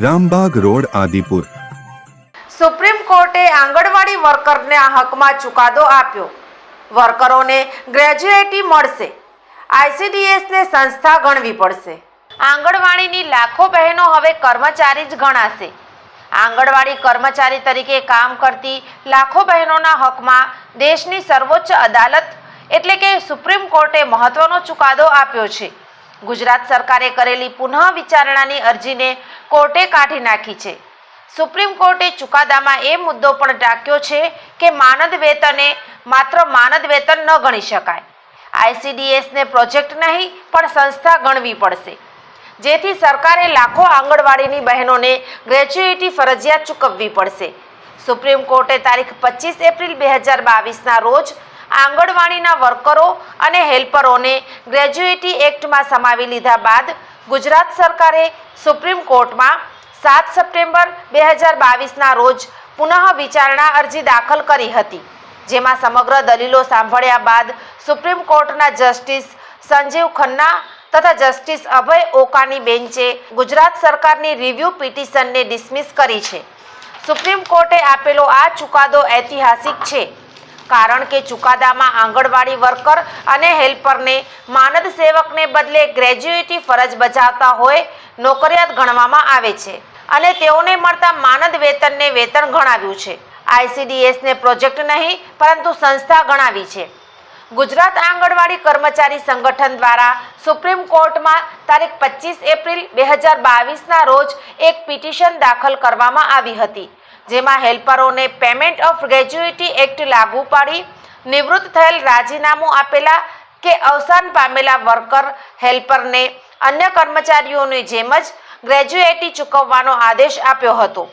Rambagh road Adipur. Supreme કોર્ટે આંગણવાડી વર્કરના હકમાં ચુકાદો આપ્યો. વર્કરોને ગ્રેજ્યુએટી મળશે. આઈસીડીએસને સંસ્થા ગણવી પડશે. આંગણવાડીની લાખો બહેનો હવે કર્મચારી જ ગણાશે. આંગણવાડી કર્મચારી તરીકે કામ કરતી લાખો બહેનોના હકમાં દેશની સર્વોચ્ચ અદાલત એટલે કે સુપ્રીમ કોર્ટે મહત્વનો ચુકાદો આપ્યો છે. ગુજરાત સરકારે કરેલી પુનઃ વિચારણાની અરજીને કોર્ટે કાઢી નાખી છે. સુપ્રીમ કોર્ટે ચુકાદામાં એ મુદ્દો પણ ટાંક્યો છે કે માનદ વેતને માત્ર માનદ વેતન ન ગણી શકાય. આઈસીડીએસને પ્રોજેક્ટ નહીં, પણ સંસ્થા ગણવી પડશે. જેથી સરકારે લાખો આંગણવાડીની બહેનોને ગ્રેજ્યુએટી ફરજિયાત ચૂકવવી પડશે. સુપ્રીમ કોર્ટે તારીખ પચીસ એપ્રિલ બે હજાર બાવીસના રોજ આંગણવાડીના વર્કરો અને હેલ્પરોને ગ્રેજ્યુએટી એક્ટમાં સમાવી લીધા બાદ ગુજરાત સરકારે સુપ્રીમ કોર્ટમાં સાત સપ્ટેમ્બર બે હજાર બાવીસના રોજ પુનઃ વિચારણા અરજી દાખલ કરી હતી, જેમાં સમગ્ર દલીલો સાંભળ્યા બાદ સુપ્રીમ કોર્ટના જસ્ટિસ સંજીવ ખન્ના તથા જસ્ટિસ અભય ઓકાની બેન્ચે ગુજરાત સરકારની રિવ્યૂ પિટિશનને ડિસમિસ કરી છે. સુપ્રીમ કોર્ટે આપેલો આ ચુકાદો ઐતિહાસિક છે. કારણ કે ચુકાદામાં આંગણવાડી વર્કર અને હેલ્પરને માનદ સેવકને બદલે ગ્રેજ્યુએટી ફરજ બજાવતા હોય, નોકરિયાત ગણવામાં આવે છે. અને તેઓને મળતા માનદ વેતનને વેતન ગણાવ્યું છે. આઈસીડીએસને પ્રોજેક્ટ નહીં, પરંતુ સંસ્થા ગણાવી છે. ગુજરાત આંગણવાડી કર્મચારી સંગઠન દ્વારા સુપ્રીમ કોર્ટમાં તારીખ પચીસ એપ્રિલ બે હજાર બાવીસના રોજ એક પિટિશન દાખલ કરવામાં આવી હતી. જેમાં હેલ્પરોને પેમેન્ટ ઓફ ગ્રેજ્યુએટી એક્ટ લાગુ પાડી નિવૃત્ત થયેલ રાજીનામું આપેલા કે અવસાન પામેલા વર્કર, હેલ્પરને અન્ય કર્મચારીઓની જેમ જ ગ્રેજ્યુએટી ચૂકવવાનો આદેશ આપ્યો હતો.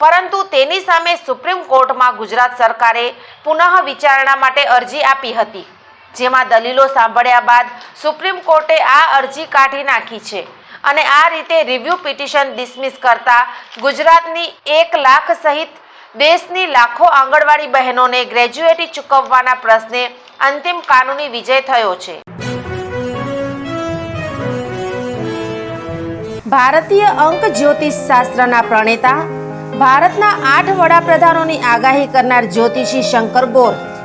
પરંતુ તેની સામે સુપ્રીમ કોર્ટમાં ગુજરાત સરકારે પુનઃ વિચારણા માટે અરજી આપી હતી, જેમાં દલીલો સાંભળ્યા બાદ સુપ્રીમ કોર્ટે આ અરજી કાઢી નાખી છે. અને આ રીતે રિવ્યૂ પિટિશન ડિસમિસ કરતા ગુજરાતની એક લાખ સહિત દેશની લાખો આંગણવાડી બહેનોને ગ્રેજ્યુએટી ચૂકવવાના પ્રશ્ને અંતિમ કાનૂની વિજય થયો છે. ભારતીય અંક જ્યોતિષ શાસ્ત્રના પ્રણેતા, ભારતના આઠ વડાપ્રધાનોની આગાહી કરનાર જ્યોતિષી શંકર ગોર